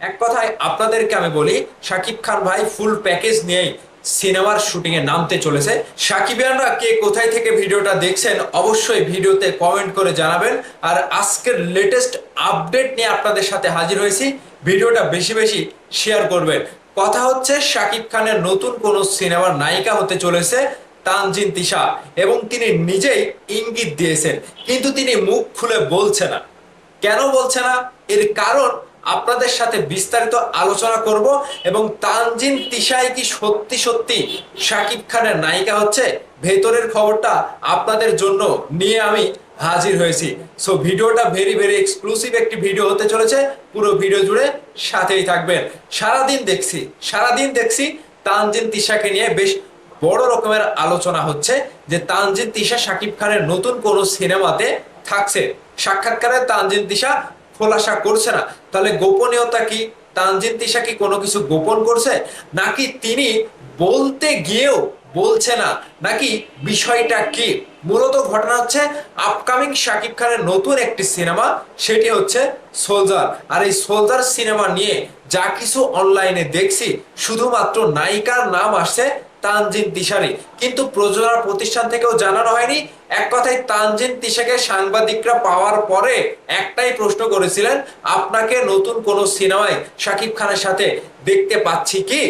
এক কথায় আপনাদেরকে আমি বলি, শাকিব খান ভাই ফুল প্যাকেজ নিয়েই সিনেমার শুটিং এ নামতে চলেছে। সাকিবিয়ানরা কে কোথায় থেকে ভিডিওটা দেখছেন অবশ্যই ভিডিওতে কমেন্ট করে জানাবেন। আর আজকের লেটেস্ট আপডেট নিয়ে আপনাদের সাথে হাজির হয়েছি। ভিডিওটা বেশি বেশি শেয়ার করবেন। কথা হচ্ছে, শাকিব খানের নতুন কোন সিনেমার নায়িকা হতে চলেছে তানজিন তিশা এবং তিনি নিজেই ইঙ্গিত দিয়েছেন। কিন্তু তিনি মুখ খুলে বলছে না। কেন বলছে না? এর কারণ আপনাদের সাথে বিস্তারিত আলোচনা করব এবং তানজিন তিশাই কি সত্যি সত্যি শাকিব খানের নায়িকা হচ্ছে? ভেতরের খবরটা আপনাদের জন্য নিয়ে আমি হাজির হয়েছি। সো ভিডিওটা ভেরি ভেরি এক্সক্লুসিভ একটি ভিডিও হতে চলেছে। পুরো ভিডিও জুড়ে সাথেই থাকবেন। সারাদিন দেখছি সারাদিন দেখছি তানজিন তিশাকে নিয়ে বেশ বড় রকমের আলোচনা হচ্ছে যে তানজিন তিশা শাকিব খানের নতুন কোন সিনেমাতে থাকছে। সাক্ষাৎকারে তানজিন তিশা খোলাসা করছে না। তাহলে গোপনীয়তা কি? তানজিন তিশা কি কোনো কিছু গোপন করছে? নাকি তিনি বলতে গিয়েও বলছে না? নাকি বিষয়টা কি? মূলত ঘটনা হচ্ছে আপকামিং শাকিব খানের নতুন একটি সিনেমা, সেটি হচ্ছে সোলজার। আর এই সোলজার সিনেমা নিয়ে যা কিছু অনলাইনে দেখছি, শুধুমাত্র নায়িকার নাম আসছে তানজিন তিশারি। কিন্তু প্রযোজনা প্রতিষ্ঠান থেকেও জানানো হয়নি। এক কথায় তানজিন তিশাকে সাংবাদিকরা পাওয়ার পরে একটাই প্রশ্ন করেছিলেন, আপনাকে নতুন কোন সিনেমায় শাকিব খানের সাথে দেখতে পাচ্ছি কি?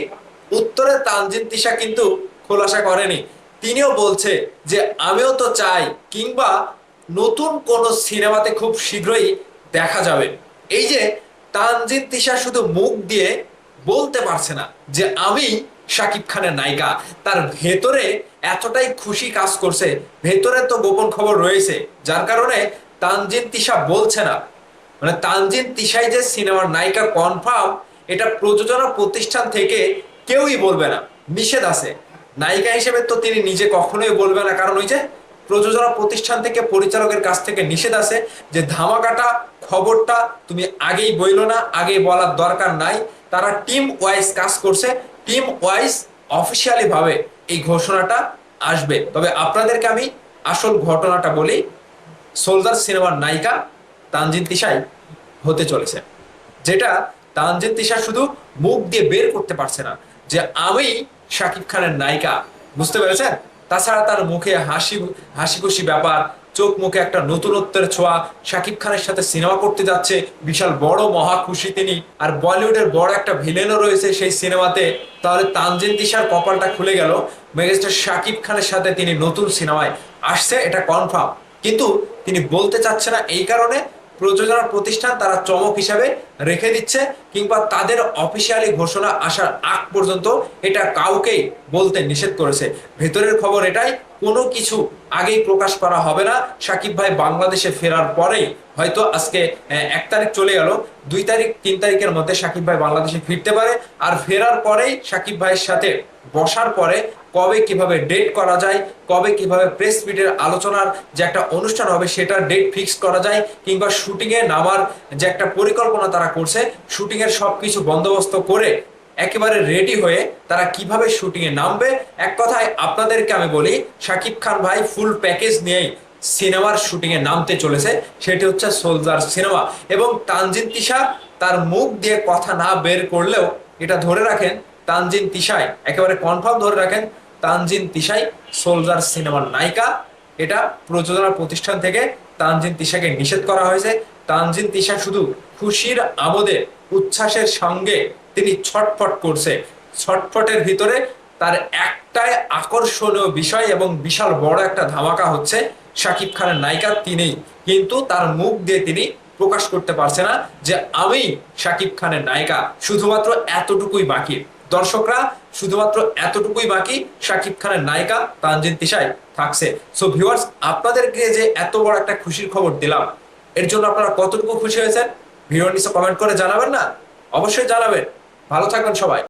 উত্তরে তানজিন তিশা কিন্তু খোলাসা করেনি। তিনিও বলছে যে, আমিও তো চাই, কিংবা নতুন কোন সিনেমাতে খুব শীঘ্রই দেখা যাবে। এই যে তানজিন তিশা শুধু মুখ দিয়ে বলতে পারছে না যে, আমি শাকিব খানের নায়িকা। তার ভেতরে এতটাই খুশি কাজ করছে, ভেতরে তো গোপন খবর রয়েছে, যার কারণে তানজিন তিশা বলছে না। মানে তানজিন তিশাই যে সিনেমার নায়িকা কনফার্ম, এটা প্রযোজনা প্রতিষ্ঠান থেকে কেউই বলবে না, নিষেধ আছে। নায়িকা হিসেবে তো তিনি নিজে কখনোই বলবে না, কারণ ওই যে প্রযোজনা প্রতিষ্ঠান থেকে পরিচালকের কাছ থেকে নিষেধ আছে যে ধামাকাটা, খবরটা তুমি আগেই বইলো না, আগে বলার দরকার নাই। তারা টিম ওয়াইজ কাজ করছে টিম ওয়াইজ অফিসিয়ালি ভাবে এই ঘোষণাটা আসবে। তবে আপনাদেরকে আমি আসল ঘটনাটা বলি। সোলজার সিনেমার নায়িকা তানজিন তিশাই হতে চলেছে। যেটা তানজিন তিশা শুধু মুখ দিয়ে বের করতে পারছে না, যে আমি শাকিব খানের নায়িকা। বুঝতে পেরেছেন? তাছাড়া তার মুখে হাসি হাসি খুশি ব্যাপার চোখ মুখে একটা নতুনত্বের ছোঁয়া। শাকিব খানের সাথে সিনেমা করতে যাচ্ছে। বিশাল বড় মহা খুশি তিনি। আর বলিউডের বড় একটা ভিলেনও রয়েছে সেই সিনেমাতে। তাহলে তানজিন দিশার কপালটা খুলে গেল। মেগাস্টার শাকিব খানের সাথে তিনি নতুন সিনেমায় আসছে, এটা কনফার্ম কিন্তু তিনি বলতে চাচ্ছে না এই কারণে। প্রযোজনা প্রতিষ্ঠান তারা চমক হিসাবে রেখে দিচ্ছে কিংবা তাদের অফিসিয়ালি ঘোষণা আসার আগ পর্যন্ত এটা কাউকেই বলতে নিষেধ করেছে। ভেতরের খবর এটাই, কোনো কিছু আগেই প্রকাশ করা হবে না। সাকিব ভাই বাংলাদেশে ফেরার পরেই হয়তো আজকে এক তারিখ চলে গেল, দুই তারিখ, তিন তারিখের মধ্যে সাকিব ভাই বাংলাদেশে ফিরতে পারে। আর ফেরার পরেই সাকিব ভাইয়ের সাথে বসার পরে কবে কীভাবে ডেট করা যায়, কবে কীভাবে প্রেস মিটের আলোচনার যে একটা অনুষ্ঠান হবে সেটার ডেট ফিক্স করা যায় কিংবা শুটিং এ নামার যে একটা পরিকল্পনা তারা করছে শুটিং এর সবকিছু বন্দোবস্ত করে একেবারে রেডি হয়ে তারা কীভাবে শুটিং এ নামবে, এক কথায় আপনাদেরকে আমি বলি, শাকিব খান ভাই ফুল প্যাকেজ নিয়েই সিনেমার শুটিং এ নামতে চলেছে, সেটি হচ্ছে সোলজার সিনেমা। এবং তানজিন তিশা তার মুখ দিয়ে কথা না বের করলেও এটা ধরে রাখেন তানজিন তিশাই, একেবারে কনফার্ম ধরে রাখেন, তানজিন তিশাই সোলজার সিনেমার নায়িকা। এটা প্রযোজনা প্রতিষ্ঠান থেকে তানজিন তিশাকে নিষেধ করা হয়েছে। তানজিন তিশা শুধু খুশির আমোদে উচ্ছ্বাসের সঙ্গে তিনি ছটফট করছে। ছটফটের ভিতরে তার একটাই আকর্ষণীয় বিষয় এবং বিশাল বড় একটা ধামাকা হচ্ছে শাকিব খানের নায়িকা তিনি কিন্তু তার মুখ দিয়ে তিনি প্রকাশ করতে পারছে না যে, আমি শাকিব খানের নায়িকা, শুধুমাত্র এতটুকুই বাকি। দর্শকরা শুধুমাত্র এতটুকুই বাকি, শাকিব খানের নায়িকা তানজিন তিশাই থাকছে। সো ভিউয়ার্স আপনাদেরকে যে এত বড় একটা খুশির খবর দিলাম, এর জন্য আপনারা কতটুকু খুশি হয়েছেন? ভিডিওর নিচে কমেন্ট করে জানাবেন না? অবশ্যই জানাবেন। ভালো থাকবেন সবাই।